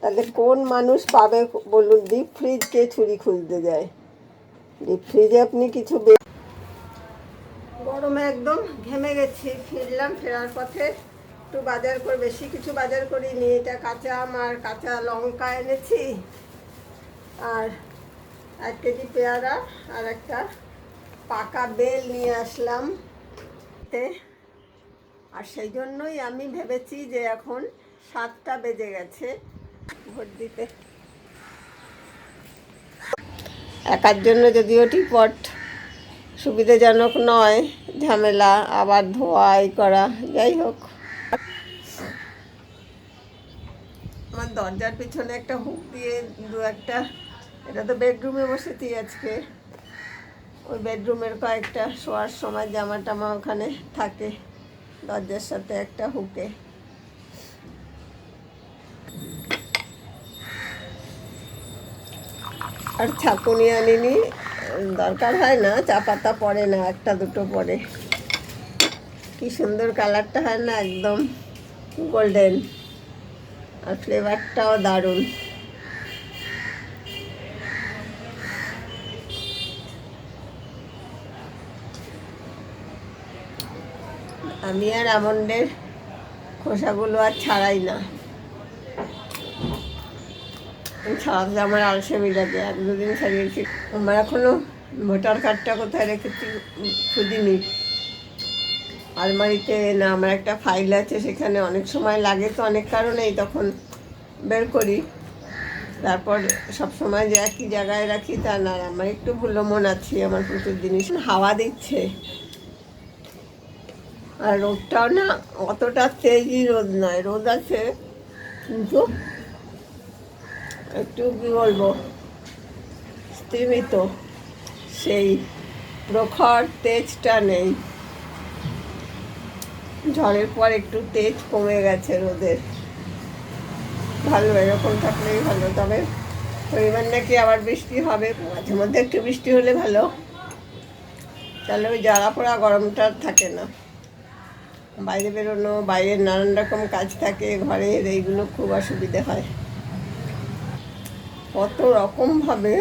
তাহলে কোন মানুষ পাবে বলুন ডিপ ফ্রিজকে ছুরি খুঁজতে যায়? ডিপ ফ্রিজে আপনি কিছু গরমে একদম ঘেমে গেছি, ফিরলাম, ফেরার পথে একটু বাজার করে, বেশি কিছু বাজার করিনি, এটা কাঁচা আম আর কাঁচা লঙ্কা এনেছি, আর এক কেজি পেয়ারা আর একটা পাকা বেল নিয়ে আসলাম। আর সেই জন্যই আমি ভেবেছি যে এখন সাতটা বেজে গেছে। একার জন্য যদিও টিপট, সুবিধাজনক নয়, ঝামেলা, আবার ধোয়াই করা, যাই হোক। আমার দরজার পিছনে একটা হুক দিয়ে দু একটা, এটা তো বেডরুমে বসেছি আজকে। ওই বেডরুমের কয়েকটা শোয়ার সময় জামা টামা ওখানে থাকে, দরজার সাথে একটা হুকে। আর ছাকুনি আনিনি, দরকার হয় না, চা পাতা পড়ে না, একটা দুটো পরে কি সুন্দর কালারটা হয় না, একদম গোল্ডেন। আর ফ্লেভারটাও দারুণ। আমি আর আমন্ডের খোসাগুলো আর ছাড়াই না। ছাড়াতে আমার আলসেমি লাগে এক দুদিন ছাড়িয়েছি আমার এখনও ভোটার কার্ডটা কোথায় রেখেছি খুঁজিনি। আলমারিতে না, আমার একটা ফাইল আছে, সেখানে অনেক সময় লাগে তো অনেক কারণেই তখন বের করি। তারপর সব সময় যে একই জায়গায় রাখি তা না আমার একটু ভুলো মন আছে, আমার প্রচুর জিনিস হাওয়া দিচ্ছে। আর রোদটাও না অতটা তেজই রোদ নয়, রোদ আছে, কিন্তু একটু কি বলব? স্তীমিত। সেই প্রখর তেজটা নেই। ঝড়ের পর একটু তেজ কমে গেছে রোদের। ভালো, এরকম থাকলেই ভালো। তবে পরিমাণ নাকি আবার বৃষ্টি হবে। মাঝে মধ্যে একটু বৃষ্টি হলে ভালো। তাহলে ওই জ্বালা পোড়া গরমটা থাকে না। বাইরে বেরোনো, বাইরের নানান রকম কাজ থাকে, ঘরের, এইগুলো খুব অসুবিধে হয়। কত রকমভাবে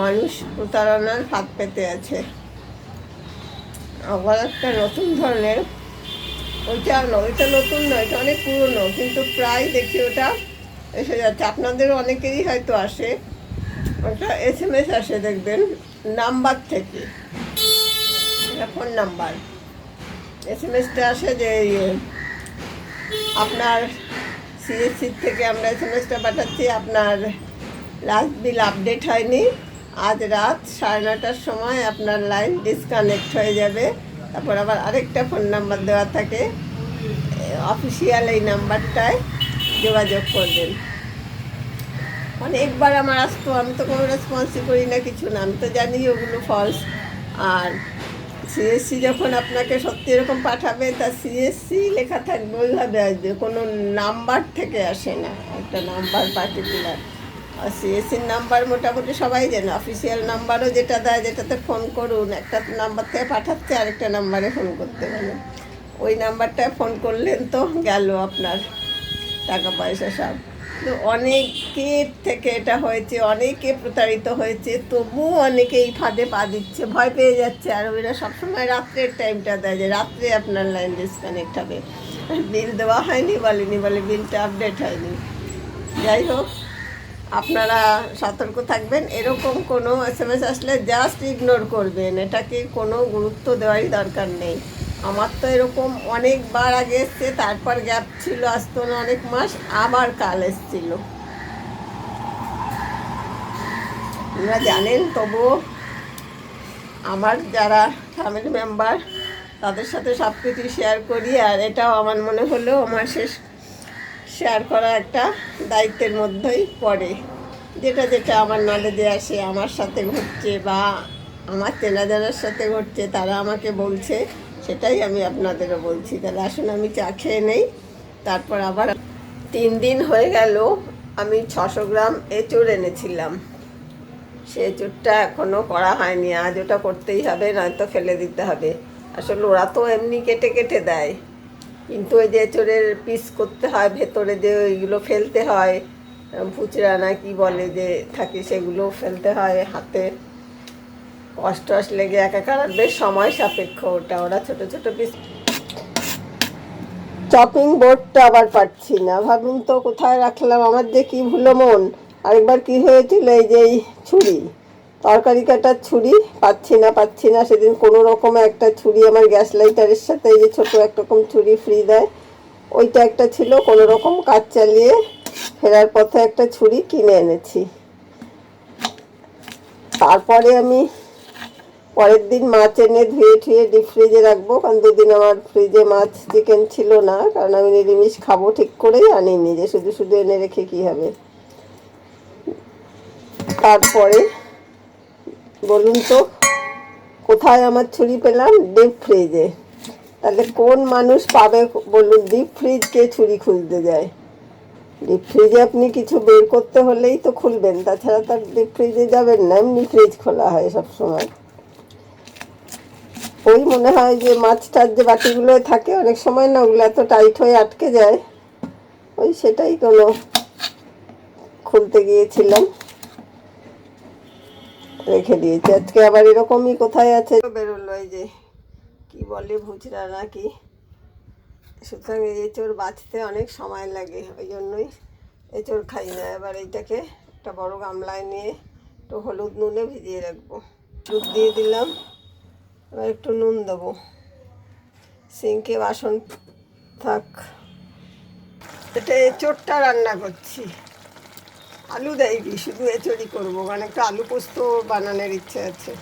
মানুষ প্রতারণার হাত পেতে আছে। আবার একটা নতুন ধরনের, ওইটা ওইটা নতুন নয়, এটা অনেক পুরনো, কিন্তু প্রায় দেখি ওটা এসে যাচ্ছে। আপনাদের অনেকেরই হয়তো আসে, ওটা এস এম এস আসে দেখবেন, নাম্বার থেকে। এটা ফোন নাম্বার। এস এম এসটা আসে যে, আপনার সিএসসি থেকে আমরা এস এম এসটা পাঠাচ্ছি। আপনার লাস্ট বিল আপডেট হয়নি। আজ রাত সাড়ে নটার সময় আপনার লাইন ডিসকানেক্ট হয়ে যাবে। তারপর আবার আরেকটা ফোন নাম্বার দেওয়া থাকে। অফিসিয়াল এই নাম্বারটায় যোগাযোগ করবেন। অনেকবার আমার আসতো, আমি তো কোনো রেসপন্সই করি না কিছু না। আমি তো জানি ওগুলো ফলস আর সিএসসি যখন আপনাকে সত্যি এরকম পাঠাবে, তা সিএসসি লেখা থাকবে ওইভাবে আসবে কোনো নাম্বার থেকে আসে না, একটা নাম্বার পার্টিকুলার আর সিএসসির নাম্বার মোটামুটি সবাই জানে। অফিসিয়াল নাম্বারও যেটা দেয়, যেটাতে ফোন করুন, একটা নাম্বার থেকে পাঠাচ্ছে, আরেকটা নাম্বারে ফোন করতে পারেন ওই নাম্বারটায় ফোন করলেন তো গেল আপনার টাকা পয়সা সব। তো অনেকের থেকে এটা হয়েছে, অনেকে প্রতারিত হয়েছে, তবুও অনেকে এই ফাঁদে পা দিচ্ছে, ভয় পেয়ে যাচ্ছে। আর ওরা সবসময় রাত্রের টাইমটা দেয় যে রাত্রে আপনার লাইন ডিসকানেক্ট হবে। বিল দেওয়া হয়নি বলেনি বলে বিলটা আপডেট হয়নি। যাই হোক, আপনারা সতর্ক থাকবেন। এরকম কোনো এস এম এস আসলে জাস্ট ইগনোর করবেন। এটাকে কোনো গুরুত্ব দেওয়ারই দরকার নেই। আমার তো এরকম অনেকবার আগে এসছে, তারপর গ্যাপ ছিল আসতো না অনেক মাস, আবার কাল এসছিল। আপনারা জানেন তবুও আমার যারা ফ্যামিলি মেম্বার তাদের সাথে সব কিছু শেয়ার করি, আর এটাও আমার মনে হলো আমার শেষ শেয়ার করা একটা দায়িত্বের মধ্যেই পড়ে। যেটা যেটা আমার নলেজে আসে, আমার সাথে ঘটছে বা আমার চেনা জানার সাথে ঘটছে, তারা আমাকে বলছে। সেটাই আমি আপনাদেরও বলছি। তাহলে আসুন, আমি চা খেয়ে নেই। তারপর আবার তিন দিন হয়ে গেল, আমি ছশো গ্রাম এঁচড় এনেছিলাম। সে এঁচড়টা এখনও করা হয়নি, আজ ওটা করতেই হবে, নয়তো ফেলে দিতে হবে। আসলে ওরা তো এমনি কেটে কেটে দেয়। কিন্তু ওই যে এঁচড়ের পিস করতে হয়, ভেতরে যে ওইগুলো ফেলতে হয় ফুচরা না কি বলে যে থাকে সেগুলো ফেলতে হয় হাতে। কষ্ট লেগে একাকার আর বেশ সময় সাপেক্ষ ওটা, ওরা ছোট ছোট পিস চপিং বোর্ডটা আবার পাচ্ছি না। ভাবুন তো, কোথায় রাখলাম? আমার যে কি ভুলো মন। আরেকবার কি হয়েছিল এই যে এই ছুরি? তরকারি কাটার ছুরি? পাচ্ছি না পাচ্ছি না। সেদিন কোনো রকমে একটা ছুরি আমার গ্যাস লাইটারের সাথে, এই যে ছোটো একরকম ছুরি ফ্রি দেয়। ওইটা একটা ছিল, কোনো রকম কাজ চালিয়ে ফেরার পথে একটা ছুরি কিনে এনেছি। তারপরে আমি পরের দিন মাছ এনে ধুয়ে ঠুয়ে ডিপ ফ্রিজে রাখব। কারণ দুদিন আমার ফ্রিজে মাছ চিকেন ছিল না। কারণ আমি নিরামিষ খাব ঠিক করেই আনিনি যে শুধু শুধু এনে রেখে কি হবে। তারপরে বলুন তো, কোথায় আমার ছুরি পেলাম? ডিপ ফ্রিজে তাহলে কোন মানুষ পাবে বলুন ডিপ ফ্রিজকে ছুরি খুলতে যায়? ডিপ ফ্রিজে আপনি কিছু বের করতে হলেই তো খুলবেন। তাছাড়া তার ডিপ ফ্রিজে যাবেন না, এমনি ফ্রিজ খোলা হয় সব সময় ওই মনে হয় যে মাছ টাছ যে বাটিগুলো থাকে, অনেক সময় না ওগুলো এত টাইট হয়ে আটকে যায়। ওই সেটাই কোনো খুলতে গিয়েছিলাম। রেখে দিয়েছি। আজকে আবার এরকমই কোথায় আছে? বেরোলো এই যে, কি বলে ভুজরা নাকি? সুতরাং এই এঁচড় বাঁচতে অনেক সময় লাগে, ওই জন্যই এঁচড় খাই না। এবার এইটাকে একটা বড় গামলায় নিয়ে একটু হলুদ নুনে ভিজিয়ে রাখব। দুধ দিয়ে দিলাম। এবার একটু নুন দেবো। সিঙ্কে বাসন থাক। এটা এঁচড়টা রান্না করছি। আলু দেয়নি, শুধু এঁচড়ি করব মানে একটু আলু পোস্ত বানানোর ইচ্ছে আছে।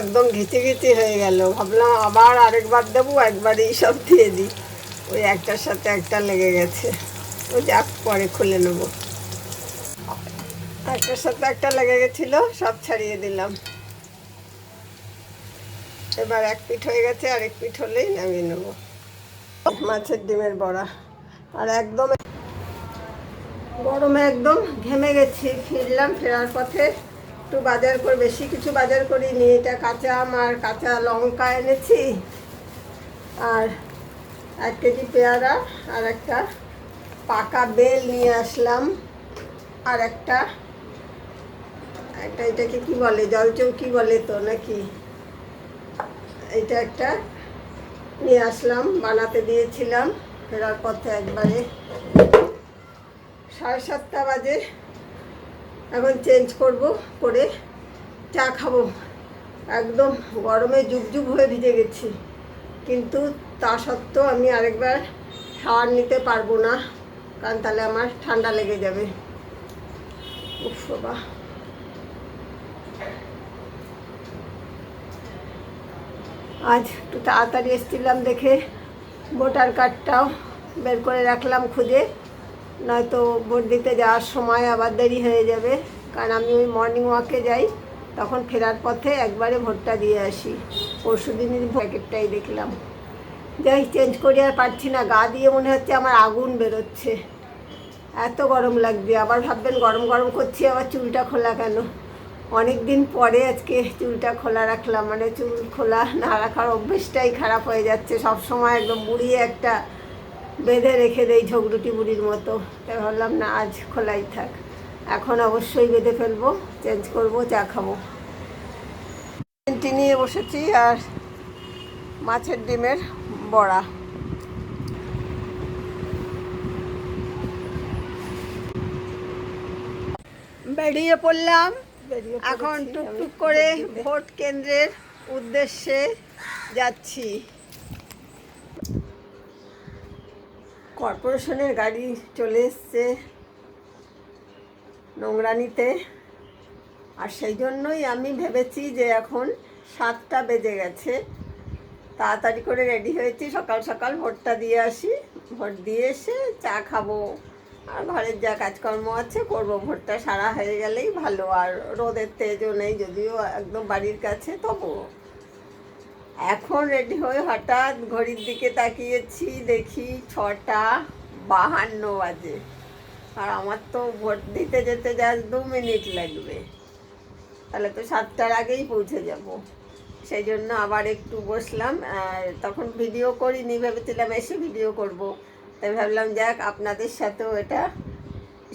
একদম ঘিচে ঘিচে হয়ে গেল। ভাবলাম আবার আরেকবার দেবো একবারেই সব দিয়ে দিই। ওই একটার সাথে একটা লেগে গেছে। ও যাক, পরে খুলে নেব। একটার সাথে একটা লেগে গেছিল, সব ছাড়িয়ে দিলাম। এবার এক পিঠ হয়ে গেছে আর এক পিঠ হলেই নামিয়ে নেব। মাছের ডিমের বড়া। আর একদম গরমে একদম ঘেমে গেছি, ফিরলাম ফেরার পথে। একটু বাজার করে, বেশি কিছু বাজার করিনি, এটা কাঁচা আম আর কাঁচা লঙ্কা এনেছি। আর এক কেজি পেয়ারা আর একটা পাকা বেল নিয়ে আসলাম। আর একটা একটা এটাকে কি বলে, জলচৌকি বলে তো নাকি? এটা একটা নিয়ে আসলাম, বানাতে দিয়েছিলাম ফেরার পথে একবারে। সাড়ে সাতটা বাজে। এখন চেঞ্জ করব, করে চা খাব। একদম গরমে যুগ যুগ হয়ে ভিজে গেছি। কিন্তু তা সত্ত্বেও আমি আরেকবার শাওয়ার নিতে পারব না, কারণ তাহলে আমার ঠান্ডা লেগে যাবে। উফ আজ একটু তাড়াতাড়ি এসেছিলাম দেখে ভোটার কার্ডটাও বের করে রাখলাম খুঁজে, নয়তো ভোট দিতে যাওয়ার সময় আবার দেরি হয়ে যাবে, কারণ আমি ওই মর্নিং ওয়াকে যাই, তখন ফেরার পথে একবারে ভোটটা দিয়ে আসি। পরশু দিনের প্যাকেটটাই দেখলাম। যাই চেঞ্জ করি আর পারছি না। গা দিয়ে মনে হচ্ছে আমার আগুন বেরোচ্ছে। এত গরম লাগবে আবার ভাববেন গরম গরম করছি, আবার চুলটা খোলা কেন? অনেক দিন পরে আজকে চুলটা খোলা রাখলাম। মানে চুল খোলা না রাখার অভ্যেসটাই খারাপ হয়ে যাচ্ছে। সব সময় একদম বুড়িয়ে একটা বেঁধে রেখে দেই ঝগড়ুটি বুড়ির মতো। তাই ভাবলাম, না, আজ খোলাই থাক। এখন অবশ্যই বেঁধে ফেলব চেঞ্জ করব, চা খাব। নিয়ে বসেছি আর মাছের ডিমের বড়া। বেরিয়ে পড়লাম। এখন টুকটুক করে ভোট কেন্দ্রের উদ্দেশ্যে যাচ্ছি। কর্পোরেশনের গাড়ি চলে এসছে নোংরা নিতে আর সেই জন্যই আমি ভেবেছি যে এখন সাতটা বেজে গেছে। তাড়াতাড়ি করে রেডি হয়েছি। সকাল সকাল ভোটটা দিয়ে আসি। ভোট দিয়ে এসে চা খাব। আর ঘরের যা কাজকর্ম আছে করব। ভোটটা সারা হয়ে গেলেই ভালো। আর রোদের তেজও নেই, যদিও একদম বাড়ির কাছে তবুও এখন রেডি হয়ে হঠাৎ ঘড়ির দিকে তাকিয়েছি, দেখি ছটা বাহান্ন বাজে। আর আমার তো ভোট দিতে যেতে জাস্ট দু মিনিট লাগবে। তাহলে তো সাতটার আগেই পৌঁছে যাব। সেই জন্য আবার একটু বসলাম, আর তখন ভিডিও করিনি, ভেবেছিলাম এসে ভিডিও করব। তাই ভাবলাম, যাক, আপনাদের সাথেও এটা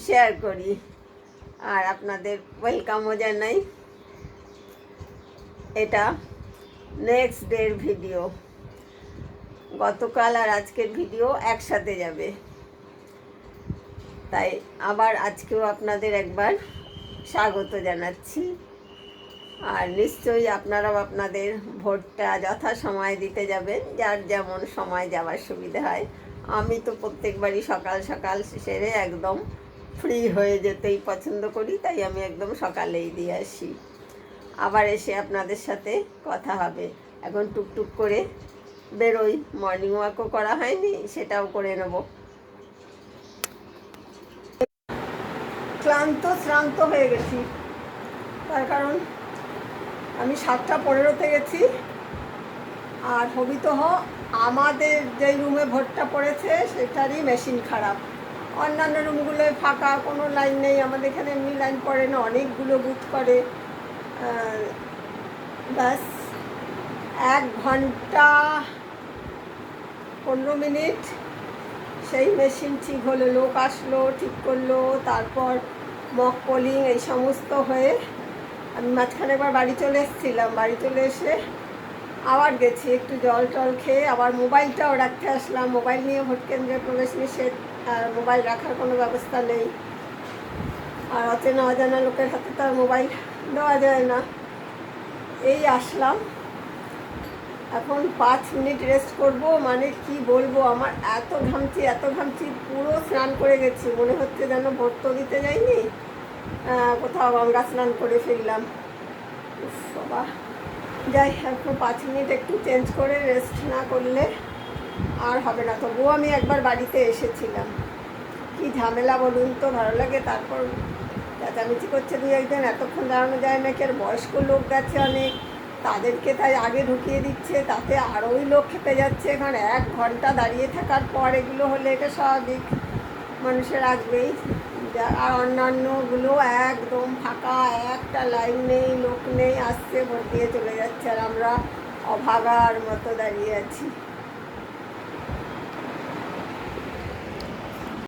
শেয়ার করি। আর আপনাদের ওয়েলকামও জানাই। এটা নেক্সট ডের ভিডিও গতকাল আর আজকের ভিডিও একসাথে যাবে। তাই আবার আজকেও আপনাদের একবার স্বাগত জানাচ্ছি। আর নিশ্চয়ই আপনারাও আপনাদের ভোটটা যথা সময় দিতে যাবেন, যার যেমন সময় যাওয়ার সুবিধা হয়। আমি তো প্রত্যেকবারই সকাল সকাল সেরে একদম ফ্রি হয়ে যেতেই পছন্দ করি, তাই আমি একদম সকালেই দিয়ে আসি। আবার এসে আপনাদের সাথে কথা হবে। এখন টুকটুক করে বেরোই। মর্নিং ওয়াকও করা হয়নি, সেটাও করে নেব। ক্লান্ত, শ্রান্ত হয়ে গেছি। তার কারণ আমি সাতটা পনেরোতে গেছি। আর হবিতহ আমাদের যে রুমে ভোটটা পড়েছে, সেটারই মেশিন খারাপ। অন্যান্য রুমগুলোয় ফাঁকা, কোনো লাইন নেই, আমাদের এখানে এমনি লাইন পড়ে না, অনেকগুলো বুথ করে। ব্যাস, এক ঘণ্টা পনেরো মিনিট, সেই মেশিন ঠিক হলো, লোক আসলো, ঠিক করল, তারপর মক পোলিং এই সমস্ত হয়ে আমি মাঝখানে একবার বাড়ি চলে এসেছিলাম। বাড়ি চলে এসে আবার গেছি, একটু জল টল খেয়ে আবার মোবাইলটাও রাখতে আসলাম। মোবাইল নিয়ে ভোট কেন্দ্রে প্রবেশ নিষেধ, আর মোবাইল রাখার কোনো ব্যবস্থা নেই। আর অচেনা অজানা লোকের হাতে তো আর মোবাইল দেওয়া যায় না। এই আসলাম। এখন পাঁচ মিনিট রেস্ট করব মানে কি বলব, আমার এত ঘামছি এত ঘামছি, পুরো স্নান করে গেছি। মনে হচ্ছে যেন ভোট তো দিতে যাইনি। কোথাও গঙ্গা স্নান করে ফিরলাম। বাবা। যাই এখন পাঁচ মিনিট একটু চেঞ্জ করে রেস্ট না করলে আর হবে না। তবুও আমি একবার বাড়িতে এসেছিলাম। কি ঝামেলা বলুন তো, ভালো লাগে তারপর চেঁচামেচি করছে দুই একজন। এতক্ষণ দাঁড়ানো যায় না কি বয়স্ক লোক গেছে অনেক। তাদেরকে তাই আগে ঢুকিয়ে দিচ্ছে, তাতে আরোই লোক খেপে যাচ্ছে। কারণ এক ঘণ্টা দাঁড়িয়ে থাকার পর এগুলো হলে এটা স্বাভাবিক। মানুষের আসবেই। আর অন্যান্যগুলো একদম ফাঁকা, একটা লাইন নেই, লোক নেই, আসছে, ভোট দিয়ে চলে যাচ্ছে, আর আমরা অভাগার মতো দাঁড়িয়ে আছি।